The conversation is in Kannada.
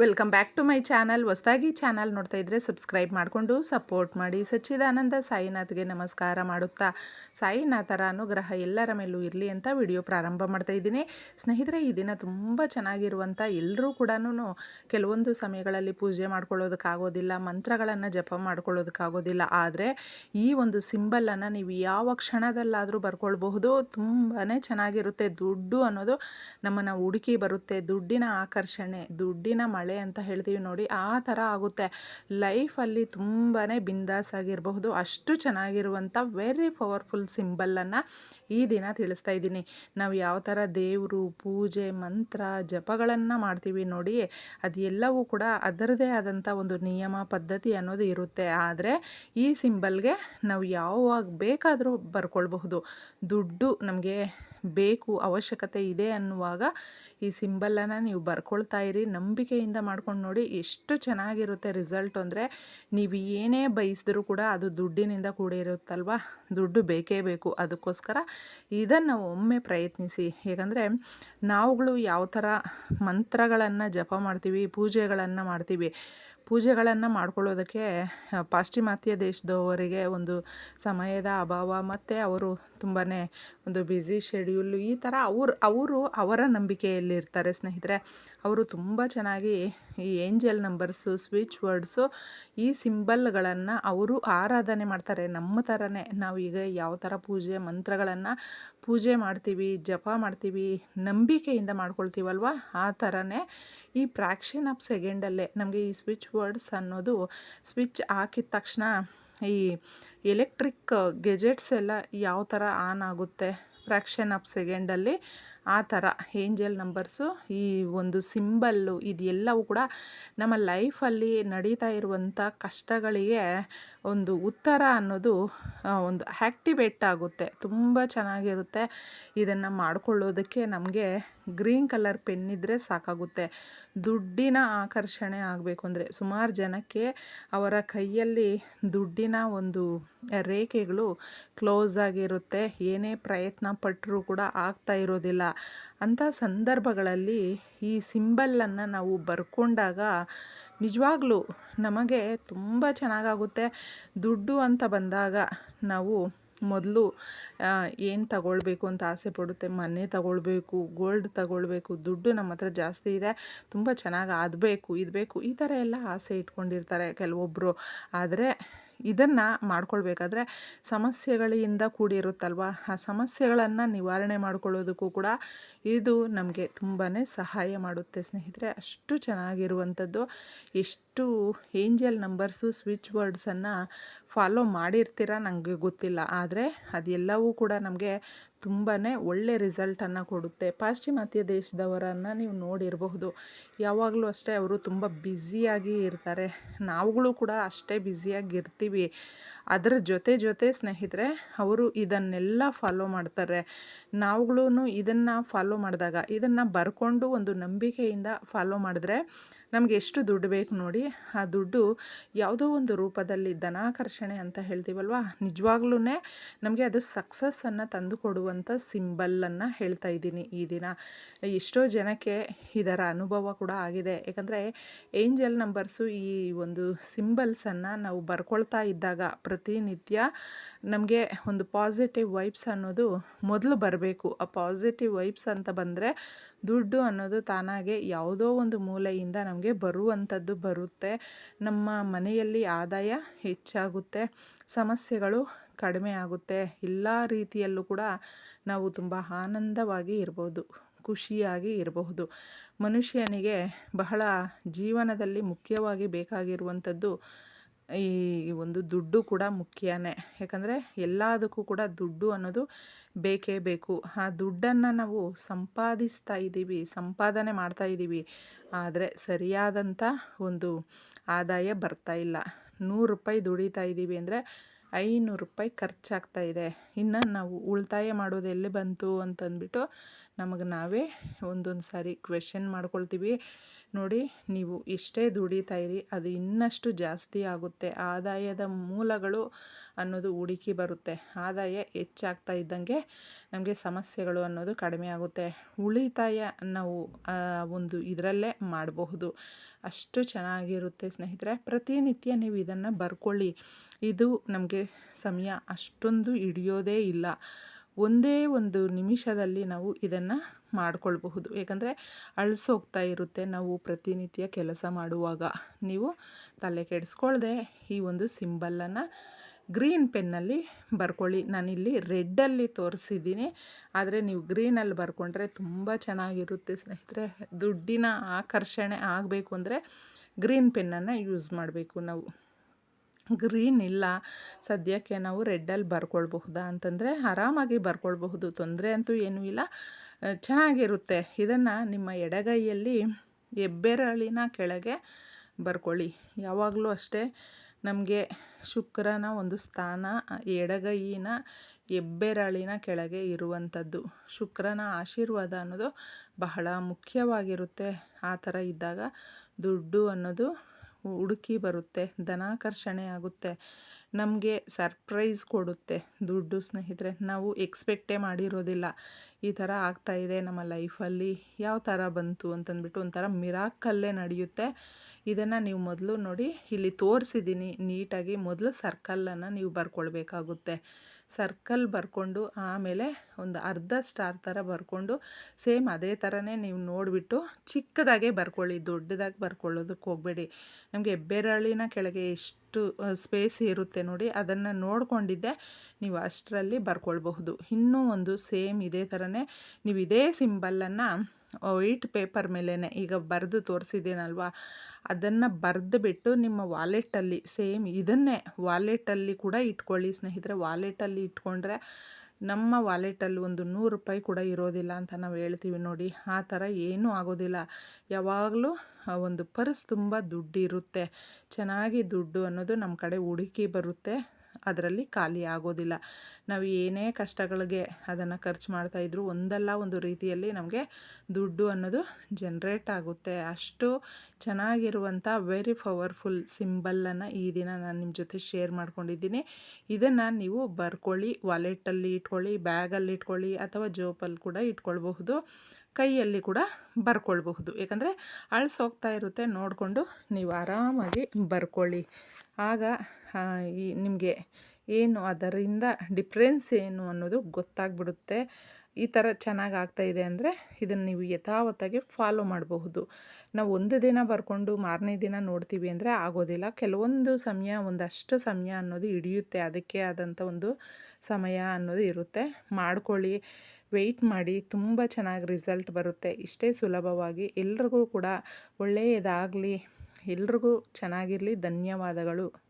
Welcome back to my channel. ಹೊಸದಾಗಿ ಚಾನಲ್ ನೋಡ್ತಾ ಇದ್ದರೆ ಸಬ್ಸ್ಕ್ರೈಬ್ ಮಾಡಿಕೊಂಡು ಸಪೋರ್ಟ್ ಮಾಡಿ. ಸಚ್ಚಿದಾನಂದ ಸಾಯಿನಾಥ್ಗೆ ನಮಸ್ಕಾರ ಮಾಡುತ್ತಾ ಸಾಯಿನಾಥರ ಅನುಗ್ರಹ ಎಲ್ಲರ ಮೇಲೂ ಇರಲಿ ಅಂತ ವಿಡಿಯೋ ಪ್ರಾರಂಭ ಮಾಡ್ತಾ ಇದ್ದೀನಿ. ಸ್ನೇಹಿತರೆ, ಈ ದಿನ ತುಂಬ ಚೆನ್ನಾಗಿರುವಂಥ ಎಲ್ಲರೂ ಕೂಡ ಕೆಲವೊಂದು ಸಮಯಗಳಲ್ಲಿ ಪೂಜೆ ಮಾಡ್ಕೊಳ್ಳೋದಕ್ಕಾಗೋದಿಲ್ಲ, ಮಂತ್ರಗಳನ್ನು ಜಪ ಮಾಡ್ಕೊಳ್ಳೋದಕ್ಕಾಗೋದಿಲ್ಲ. ಆದರೆ ಈ ಒಂದು ಸಿಂಬಲನ್ನು ನೀವು ಯಾವ ಕ್ಷಣದಲ್ಲಾದರೂ ಬರ್ಕೊಳ್ಬಹುದು. ತುಂಬಾ ಚೆನ್ನಾಗಿರುತ್ತೆ. ದುಡ್ಡು ಅನ್ನೋದು ನಮ್ಮನ್ನು ಹುಡುಕಿ ಬರುತ್ತೆ. ದುಡ್ಡಿನ ಆಕರ್ಷಣೆ, ದುಡ್ಡಿನ ಮಳೆ ಅಂತ ಹೇಳ್ತೀವಿ ನೋಡಿ, ಆ ಥರ ಆಗುತ್ತೆ. ಲೈಫಲ್ಲಿ ತುಂಬಾ ಬಿಂದಾಸ್ ಆಗಿರಬಹುದು ಅಷ್ಟು ಚೆನ್ನಾಗಿರುವಂಥ ವೆರಿ ಪವರ್ಫುಲ್ ಸಿಂಬಲನ್ನು ಈ ದಿನ ತಿಳಿಸ್ತಾ ಇದ್ದೀನಿ. ನಾವು ಯಾವ ಥರ ದೇವರು, ಪೂಜೆ, ಮಂತ್ರ, ಜಪಗಳನ್ನು ಮಾಡ್ತೀವಿ ನೋಡಿ ಅದೆಲ್ಲವೂ ಕೂಡ ಅದರದೇ ಆದಂಥ ಒಂದು ನಿಯಮ, ಪದ್ಧತಿ ಅನ್ನೋದು ಇರುತ್ತೆ. ಆದರೆ ಈ ಸಿಂಬಲ್ಗೆ ನಾವು ಯಾವಾಗ ಬೇಕಾದರೂ ಬರ್ಕೊಳ್ಬಹುದು. ದುಡ್ಡು ನಮಗೆ ಬೇಕು, ಅವಶ್ಯಕತೆ ಇದೆ ಅನ್ನುವಾಗ ಈ ಸಿಂಬಲನ್ನು ನೀವು ಬರ್ಕೊಳ್ತಾ ಇರಿ. ನಂಬಿಕೆಯಿಂದ ಮಾಡ್ಕೊಂಡು ನೋಡಿ ಎಷ್ಟು ಚೆನ್ನಾಗಿರುತ್ತೆ ರಿಸಲ್ಟ್ ಅಂದರೆ ನೀವು ಏನೇ ಬಯಸಿದ್ರೂ ಕೂಡ ಅದು ದುಡ್ಡಿನಿಂದ ಕೂಡಿರುತ್ತಲ್ವ? ದುಡ್ಡು ಬೇಕೇ ಬೇಕು. ಅದಕ್ಕೋಸ್ಕರ ಇದನ್ನು ಒಮ್ಮೆ ಪ್ರಯತ್ನಿಸಿ. ಹೇಗೆಂದರೆ ನಾವುಗಳು ಯಾವ ಥರ ಮಂತ್ರಗಳನ್ನು ಜಪ ಮಾಡ್ತೀವಿ, ಪೂಜೆಗಳನ್ನು ಮಾಡ್ತೀವಿ. ಪೂಜೆಗಳನ್ನು ಮಾಡ್ಕೊಳ್ಳೋದಕ್ಕೆ ಪಾಶ್ಚಿಮಾತ್ಯ ದೇಶದವರಿಗೆ ಒಂದು ಸಮಯದ ಅಭಾವ, ಮತ್ತು ಅವರು ತುಂಬಾ ಒಂದು ಬ್ಯುಸಿ ಶೆಡ್ಯೂಲು ಈ ಥರ ಅವರು ಅವರು ಅವರ ನಂಬಿಕೆಯಲ್ಲಿರ್ತಾರೆ ಸ್ನೇಹಿತರೆ. ಅವರು ತುಂಬ ಚೆನ್ನಾಗಿ ಈ ಏಂಜಲ್ ನಂಬರ್ಸು, ಸ್ವಿಚ್ ವರ್ಡ್ಸು, ಈ ಸಿಂಬಲ್ಗಳನ್ನು ಅವರು ಆರಾಧನೆ ಮಾಡ್ತಾರೆ. ನಮ್ಮ ಥರನೇ ನಾವು ಈಗ ಯಾವ ಥರ ಪೂಜೆ ಮಂತ್ರಗಳನ್ನು ಪೂಜೆ ಮಾಡ್ತೀವಿ, ಜಪ ಮಾಡ್ತೀವಿ, ನಂಬಿಕೆಯಿಂದ ಮಾಡ್ಕೊಳ್ತೀವಲ್ವ? ಆ ಥರನೇ ಈ ಫ್ರ್ಯಾಕ್ಷನ್ ಆಫ್ ಸೆಕೆಂಡಲ್ಲೇ ನಮಗೆ ಈ ಸ್ವಿಚ್ ವರ್ಡ್ಸ್ ಅನ್ನೋದು ಸ್ವಿಚ್ ಹಾಕಿದ ತಕ್ಷಣ ಈ ಎಲೆಕ್ಟ್ರಿಕ್ ಗೆಜೆಟ್ಸ್ ಎಲ್ಲ ಯಾವ ಥರ ಆನ್ ಆಗುತ್ತೆ ಫ್ರ್ಯಾಕ್ಷನ್ ಆಫ್ ಸೆಕೆಂಡಲ್ಲಿ ಆ ಥರ ಏಂಜಲ್ ನಂಬರ್ಸು, ಈ ಒಂದು ಸಿಂಬಲ್ಲು ಇದೆಲ್ಲವೂ ಕೂಡ ನಮ್ಮ ಲೈಫಲ್ಲಿ ನಡೀತಾ ಇರುವಂಥ ಕಷ್ಟಗಳಿಗೆ ಒಂದು ಉತ್ತರ ಅನ್ನೋದು ಒಂದು ಆ್ಯಕ್ಟಿವೇಟ್ ಆಗುತ್ತೆ. ತುಂಬ ಚೆನ್ನಾಗಿರುತ್ತೆ. ಇದನ್ನು ಮಾಡಿಕೊಳ್ಳೋದಕ್ಕೆ ನಮಗೆ ಗ್ರೀನ್ ಕಲರ್ ಪೆನ್ ಇದ್ದರೆ ಸಾಕಾಗುತ್ತೆ. ದುಡ್ಡಿನ ಆಕರ್ಷಣೆ ಆಗಬೇಕು ಅಂದರೆ ಸುಮಾರು ಜನಕ್ಕೆ ಅವರ ಕೈಯಲ್ಲಿ ದುಡ್ಡಿನ ಒಂದು ರೇಖೆಗಳು ಕ್ಲೋಸ್ ಆಗಿರುತ್ತೆ. ಏನೇ ಪ್ರಯತ್ನ ಪಟ್ಟರೂ ಕೂಡ ಆಗ್ತಾ ಇರೋದಿಲ್ಲ. ಅಂಥ ಸಂದರ್ಭಗಳಲ್ಲಿ ಈ ಸಿಂಬಲನ್ನು ನಾವು ಬರ್ಕೊಂಡಾಗ ನಿಜವಾಗ್ಲೂ ನಮಗೆ ತುಂಬ ಚೆನ್ನಾಗಾಗುತ್ತೆ. ದುಡ್ಡು ಅಂತ ಬಂದಾಗ ನಾವು ಮೊದಲು ಏನು ತಗೊಳ್ಬೇಕು ಅಂತ ಆಸೆ ಪಡುತ್ತೆ? ಮನೆ ತಗೊಳ್ಬೇಕು, ಗೋಲ್ಡ್ ತಗೊಳ್ಬೇಕು, ದುಡ್ಡು ನಮ್ಮ ಹತ್ರ ಜಾಸ್ತಿ ಇದೆ, ತುಂಬ ಚೆನ್ನಾಗಿ ಆಗಬೇಕು ಇದು ಬೇಕು ಈ ಥರ ಎಲ್ಲ ಆಸೆ ಇಟ್ಕೊಂಡಿರ್ತಾರೆ ಕೆಲವೊಬ್ಬರು ಆದರೆ ಇದನ್ನು ಮಾಡ್ಕೊಳ್ಬೇಕಾದ್ರೆ ಸಮಸ್ಯೆಗಳಿಂದ ಕೂಡಿರುತ್ತಲ್ವ? ಆ ಸಮಸ್ಯೆಗಳನ್ನು ನಿವಾರಣೆ ಮಾಡ್ಕೊಳ್ಳೋದಕ್ಕೂ ಕೂಡ ಇದು ನಮಗೆ ತುಂಬಾ ಸಹಾಯ ಮಾಡುತ್ತೆ ಸ್ನೇಹಿತರೆ. ಅಷ್ಟು ಚೆನ್ನಾಗಿರುವಂಥದ್ದು, ಎಷ್ಟು ಏಂಜಲ್ ನಂಬರ್ಸು, ಸ್ವಿಚ್ ವರ್ಡ್ಸನ್ನು ಫಾಲೋ ಮಾಡಿರ್ತೀರ ನನಗೆ ಗೊತ್ತಿಲ್ಲ. ಆದರೆ ಅದೆಲ್ಲವೂ ಕೂಡ ನಮಗೆ ತುಂಬಾ ಒಳ್ಳೆ ರಿಸಲ್ಟನ್ನು ಕೊಡುತ್ತೆ. ಪಾಶ್ಚಿಮಾತ್ಯ ದೇಶದವರನ್ನು ನೀವು ನೋಡಿರಬಹುದು. ಯಾವಾಗಲೂ ಅಷ್ಟೇ ಅವರು ತುಂಬ ಬ್ಯುಸಿಯಾಗಿ ಇರ್ತಾರೆ. ನಾವುಗಳು ಕೂಡ ಅಷ್ಟೇ ಬ್ಯುಸಿಯಾಗಿ ಇರ್ತೀವಿ ಅದರ ಜೊತೆ ಜೊತೆ ಸ್ನೇಹಿತರೆ, ಅವರು ಇದನ್ನೆಲ್ಲ ಫಾಲೋ ಮಾಡ್ತಾರೆ. ನಾವುಗಳೂ ಇದನ್ನು ಫಾಲೋ ಮಾಡಿದಾಗ, ಇದನ್ನು ಬರ್ಕೊಂಡು ಒಂದು ನಂಬಿಕೆಯಿಂದ ಫಾಲೋ ಮಾಡಿದ್ರೆ ನಮಗೆ ಎಷ್ಟು ದುಡ್ಡು ಬೇಕು ನೋಡಿ, ಆ ದುಡ್ಡು ಯಾವುದೋ ಒಂದು ರೂಪದಲ್ಲಿ ಧನಾಕರ್ಷಣೆ ಅಂತ ಹೇಳ್ತೀವಲ್ವ? ನಿಜವಾಗ್ಲೂ ನಮಗೆ ಅದು ಸಕ್ಸಸ್ಸನ್ನು ತಂದು ಕೊಡುವಂಥ ಸಿಂಬಲನ್ನು ಹೇಳ್ತಾ ಇದ್ದೀನಿ ಈ ದಿನ. ಎಷ್ಟೋ ಜನಕ್ಕೆ ಇದರ ಅನುಭವ ಕೂಡ ಆಗಿದೆ. ಯಾಕಂದರೆ ಏಂಜಲ್ ನಂಬರ್ಸು ಈ ಒಂದು ಸಿಂಬಲ್ಸನ್ನು ನಾವು ಬರ್ಕೊಳ್ತಾ ಇದ್ದಾಗ ಪ್ರತಿನಿತ್ಯ ನಮಗೆ ಒಂದು ಪಾಸಿಟಿವ್ ವೈಬ್ಸ್ ಅನ್ನೋದು ಮೊದಲು ಬರಬೇಕು. ಆ ಪಾಸಿಟಿವ್ ವೈಬ್ಸ್ ಅಂತ ಬಂದರೆ ದುಡ್ಡು ಅನ್ನೋದು ತಾನಾಗೆ ಯಾವುದೋ ಒಂದು ಮೂಲೆಯಿಂದ ನಮಗೆ ಬರುವಂಥದ್ದು ಬರುತ್ತೆ. ನಮ್ಮ ಮನೆಯಲ್ಲಿ ಆದಾಯ ಹೆಚ್ಚಾಗುತ್ತೆ, ಸಮಸ್ಯೆಗಳು ಕಡಿಮೆ ಆಗುತ್ತೆ. ಎಲ್ಲ ರೀತಿಯಲ್ಲೂ ಕೂಡ ನಾವು ತುಂಬ ಆನಂದವಾಗಿ ಇರ್ಬೋದು, ಖುಷಿಯಾಗಿ ಇರಬಹುದು. ಮನುಷ್ಯನಿಗೆ ಬಹಳ ಜೀವನದಲ್ಲಿ ಮುಖ್ಯವಾಗಿ ಬೇಕಾಗಿರುವಂಥದ್ದು ಈ ಒಂದು ದುಡ್ಡು ಕೂಡ ಮುಖ್ಯನೇ. ಯಾಕಂದರೆ ಎಲ್ಲದಕ್ಕೂ ಕೂಡ ದುಡ್ಡು ಅನ್ನೋದು ಬೇಕೇ ಬೇಕು. ಆ ದುಡ್ಡನ್ನು ನಾವು ಸಂಪಾದಿಸ್ತಾ ಇದ್ದೀವಿ, ಸಂಪಾದನೆ ಮಾಡ್ತಾ ಇದ್ದೀವಿ, ಆದರೆ ಸರಿಯಾದಂಥ ಒಂದು ಆದಾಯ ಬರ್ತಾ ಇಲ್ಲ. ನೂರು ರೂಪಾಯಿ ದುಡಿತಾ ಇದ್ದೀವಿ ಅಂದರೆ ಐನೂರು ರೂಪಾಯಿ ಖರ್ಚಾಗ್ತಾ ಇದೆ. ಇನ್ನು ನಾವು ಉಳಿತಾಯ ಮಾಡೋದು ಎಲ್ಲಿ ಬಂತು ಅಂತಂದ್ಬಿಟ್ಟು ನಮಗೆ ನಾವೇ ಒಂದೊಂದು ಸಾರಿ ಕ್ವೆಶನ್ ಮಾಡ್ಕೊಳ್ತೀವಿ. ನೋಡಿ, ನೀವು ಎಷ್ಟೇ ದುಡಿತಾ ಇರಿ, ಅದು ಇನ್ನಷ್ಟು ಜಾಸ್ತಿ ಆಗುತ್ತೆ. ಆದಾಯದ ಮೂಲಗಳು ಅನ್ನೋದು ಹುಡುಕಿ ಬರುತ್ತೆ. ಆದಾಯ ಹೆಚ್ಚಾಗ್ತಾ ಇದ್ದಂಗೆ ನಮಗೆ ಸಮಸ್ಯೆಗಳು ಅನ್ನೋದು ಕಡಿಮೆ ಆಗುತ್ತೆ. ಉಳಿತಾಯ ನಾವು ಒಂದು ಇದರಲ್ಲೇ ಮಾಡಬಹುದು. ಅಷ್ಟು ಚೆನ್ನಾಗಿರುತ್ತೆ ಸ್ನೇಹಿತರೆ. ಪ್ರತಿನಿತ್ಯ ನೀವು ಇದನ್ನು ಬರ್ಕೊಳ್ಳಿ. ಇದು ನಮಗೆ ಸಮಯ ಅಷ್ಟೊಂದು ಹಿಡಿಯೋದೇ ಇಲ್ಲ. ಒಂದೇ ಒಂದು ನಿಮಿಷದಲ್ಲಿ ನಾವು ಇದನ್ನು ಮಾಡಿಕೊಳ್ಬಹುದು. ಏಕೆಂದರೆ ಅಳಿಸೋಗ್ತಾ ಇರುತ್ತೆ ನಾವು ಪ್ರತಿನಿತ್ಯ ಕೆಲಸ ಮಾಡುವಾಗ. ನೀವು ತಲೆ ಕೆಡಿಸ್ಕೊಳ್ದೆ ಈ ಒಂದು ಸಿಂಬಲನ್ನು ಗ್ರೀನ್ ಪೆನ್ನಲ್ಲಿ ಬರ್ಕೊಳ್ಳಿ. ನಾನಿಲ್ಲಿ ರೆಡ್ಡಲ್ಲಿ ತೋರಿಸಿದ್ದೀನಿ. ಆದರೆ ನೀವು ಗ್ರೀನಲ್ಲಿ ಬರ್ಕೊಂಡ್ರೆ ತುಂಬ ಚೆನ್ನಾಗಿರುತ್ತೆ ಸ್ನೇಹಿತರೆ. ದುಡ್ಡಿನ ಆಕರ್ಷಣೆ ಆಗಬೇಕು ಅಂದರೆ ಗ್ರೀನ್ ಪೆನ್ನನ್ನು ಯೂಸ್ ಮಾಡಬೇಕು ನಾವು. ಗ್ರೀನ್ ಇಲ್ಲ, ಸದ್ಯಕ್ಕೆ ನಾವು ರೆಡ್ಡಲ್ಲಿ ಬರ್ಕೊಳ್ಬಹುದಾ ಅಂತಂದರೆ ಆರಾಮಾಗಿ ಬರ್ಕೊಳ್ಬಹುದು, ತೊಂದರೆ ಅಂತೂ ಏನೂ ಇಲ್ಲ. ಚೆನ್ನಾಗಿರುತ್ತೆ. ಇದನ್ನು ನಿಮ್ಮ ಎಡಗೈಯಲ್ಲಿ ಹೆಬ್ಬೆರಳಿನ ಕೆಳಗೆ ಬರ್ಕೊಳ್ಳಿ. ಯಾವಾಗಲೂ ಅಷ್ಟೇ ನಮಗೆ ಶುಕ್ರನ ಒಂದು ಸ್ಥಾನ ಎಡಗೈಯಿನ ಹೆಬ್ಬೆರಳಿನ ಕೆಳಗೆ ಇರುವಂಥದ್ದು. ಶುಕ್ರನ ಆಶೀರ್ವಾದ ಅನ್ನೋದು ಬಹಳ ಮುಖ್ಯವಾಗಿರುತ್ತೆ. ಆ ಥರ ಇದ್ದಾಗ ದುಡ್ಡು ಅನ್ನೋದು ಹುಡುಕಿ ಬರುತ್ತೆ, ಧನಾಕರ್ಷಣೆ ಆಗುತ್ತೆ, ನಮಗೆ ಸರ್ಪ್ರೈಸ್ ಕೊಡುತ್ತೆ ದುಡ್ಡು ಸ್ನೇಹಿತರೆ. ನಾವು ಎಕ್ಸ್ಪೆಕ್ಟೇ ಮಾಡಿರೋದಿಲ್ಲ. ಈ ಥರ ಆಗ್ತಾಯಿದೆ ನಮ್ಮ ಲೈಫಲ್ಲಿ. ಯಾವ ಥರ ಬಂತು ಅಂತಂದ್ಬಿಟ್ಟು ಒಂಥರ ಮಿರಾಕಲ್ಲೇ ನಡೆಯುತ್ತೆ. ಇದನ್ನು ನೀವು ಮೊದಲು ನೋಡಿ ಇಲ್ಲಿ ತೋರಿಸಿದ್ದೀನಿ ನೀಟಾಗಿ ಮೊದಲು ಸರ್ಕಲನ್ನು ನೀವು ಬರ್ಕೊಳ್ಬೇಕಾಗುತ್ತೆ. ಸರ್ಕಲ್ ಬರ್ಕೊಂಡು ಆಮೇಲೆ ಒಂದು ಅರ್ಧ ಸ್ಟಾರ್ ಥರ ಬರ್ಕೊಂಡು ಸೇಮ್ ಅದೇ ಥರನೇ ನೀವು ನೋಡಿಬಿಟ್ಟು ಚಿಕ್ಕದಾಗೆ ಬರ್ಕೊಳ್ಳಿ, ದೊಡ್ಡದಾಗಿ ಬರ್ಕೊಳ್ಳೋದಕ್ಕೆ ಹೋಗಬೇಡಿ. ನಮಗೆ ಬೆರಳಿನ ಕೆಳಗೆ ಎಷ್ಟು ಸ್ಪೇಸ್ ಇರುತ್ತೆ ನೋಡಿ ಅದನ್ನು ನೋಡಿಕೊಂಡಿದ್ದೆ ನೀವು ಅಷ್ಟರಲ್ಲಿ ಬರ್ಕೊಳ್ಬಹುದು. ಇನ್ನೂ ಒಂದು ಸೇಮ್ ಇದೇ ಥರನೇ ನೀವು ಇದೇ ಸಿಂಬಲನ್ನು ವೈಟ್ ಪೇಪರ್ ಮೇಲೇ ಈಗ ಬರೆದು ತೋರಿಸಿದ್ದೀನಲ್ವ? ಅದನ್ನು ಬರೆದು ಬಿಟ್ಟು ನಿಮ್ಮ ವಾಲೆಟಲ್ಲಿ ಸೇಮ್ ಇದನ್ನೇ ವಾಲೆಟಲ್ಲಿ ಕೂಡ ಇಟ್ಕೊಳ್ಳಿ ಸ್ನೇಹಿತರೆ. ವಾಲೆಟಲ್ಲಿ ಇಟ್ಕೊಂಡ್ರೆ ನಮ್ಮ ವಾಲೆಟಲ್ಲಿ ಒಂದು ನೂರು ರೂಪಾಯಿ ಕೂಡ ಇರೋದಿಲ್ಲ ಅಂತ ನಾವು ಹೇಳ್ತೀವಿ ನೋಡಿ. ಆ ಥರ ಏನೂ ಆಗೋದಿಲ್ಲ. ಯಾವಾಗಲೂ ಒಂದು ಪರ್ಸ್ ತುಂಬ ದುಡ್ಡಿರುತ್ತೆ. ಚೆನ್ನಾಗಿ ದುಡ್ಡು ಅನ್ನೋದು ನಮ್ಮ ಕಡೆ ಹುಡುಕಿ ಬರುತ್ತೆ. ಅದರಲ್ಲಿ ಖಾಲಿ ಆಗೋದಿಲ್ಲ. ನಾವು ಏನೇ ಕಷ್ಟಗಳಿಗೆ ಅದನ್ನು ಖರ್ಚು ಮಾಡ್ತಾಯಿದ್ರು ಒಂದಲ್ಲ ಒಂದು ರೀತಿಯಲ್ಲಿ ನಮಗೆ ದುಡ್ಡು ಅನ್ನೋದು ಜನ್ರೇಟ್ ಆಗುತ್ತೆ. ಅಷ್ಟು ಚೆನ್ನಾಗಿರುವಂಥ ವೆರಿ ಪವರ್ಫುಲ್ ಸಿಂಬಲನ್ನು ಈ ದಿನ ನಾನು ನಿಮ್ಮ ಜೊತೆ ಶೇರ್ ಮಾಡ್ಕೊಂಡಿದ್ದೀನಿ. ಇದನ್ನು ನೀವು ಬರ್ಕೊಳ್ಳಿ ವಾಲೆಟಲ್ಲಿ ಇಟ್ಕೊಳ್ಳಿ ಬ್ಯಾಗಲ್ಲಿ ಇಟ್ಕೊಳ್ಳಿ ಅಥವಾ ಜೋಪಲ್ಲಿ ಕೂಡ ಇಟ್ಕೊಳ್ಬಹುದು. ಕೈಯಲ್ಲಿ ಕೂಡ ಬರ್ಕೊಳ್ಬಹುದು. ಯಾಕಂದರೆ ಅಳಿಸೋಗ್ತಾ ಇರುತ್ತೆ ನೋಡಿಕೊಂಡು ನೀವು ಆರಾಮಾಗಿ ಬರ್ಕೊಳ್ಳಿ. ಆಗ ಈ ನಿಮಗೆ ಏನು ಅದರಿಂದ ಡಿಫ್ರೆನ್ಸ್ ಏನು ಅನ್ನೋದು ಗೊತ್ತಾಗ್ಬಿಡುತ್ತೆ. ಈ ಥರ ಚೆನ್ನಾಗಿ ಆಗ್ತಾಯಿದೆ ಅಂದರೆ ಇದನ್ನು ನೀವು ಯಥಾವತ್ತಾಗಿ ಫಾಲೋ ಮಾಡಬಹುದು. ನಾವು ಒಂದು ದಿನ ಬರ್ಕೊಂಡು ಮಾರನೇ ದಿನ ನೋಡ್ತೀವಿ ಅಂದರೆ ಆಗೋದಿಲ್ಲ. ಕೆಲವೊಂದು ಸಮಯ, ಒಂದಷ್ಟು ಸಮಯ ಅನ್ನೋದು ಹಿಡಿಯುತ್ತೆ. ಅದಕ್ಕೆ ಆದಂಥ ಒಂದು ಸಮಯ ಅನ್ನೋದು ಇರುತ್ತೆ. ಮಾಡ್ಕೊಳ್ಳಿ. ವೆಯ್ಟ್ ಮಾಡಿ ತುಂಬ ಚೆನ್ನಾಗಿ ರಿಸಲ್ಟ್ ಬರುತ್ತೆ. ಇಷ್ಟೇ ಸುಲಭವಾಗಿ ಎಲ್ರಿಗೂ ಕೂಡ ಒಳ್ಳೆಯದಾಗಲಿ. ಎಲ್ರಿಗೂ ಚೆನ್ನಾಗಿರಲಿ. ಧನ್ಯವಾದಗಳು.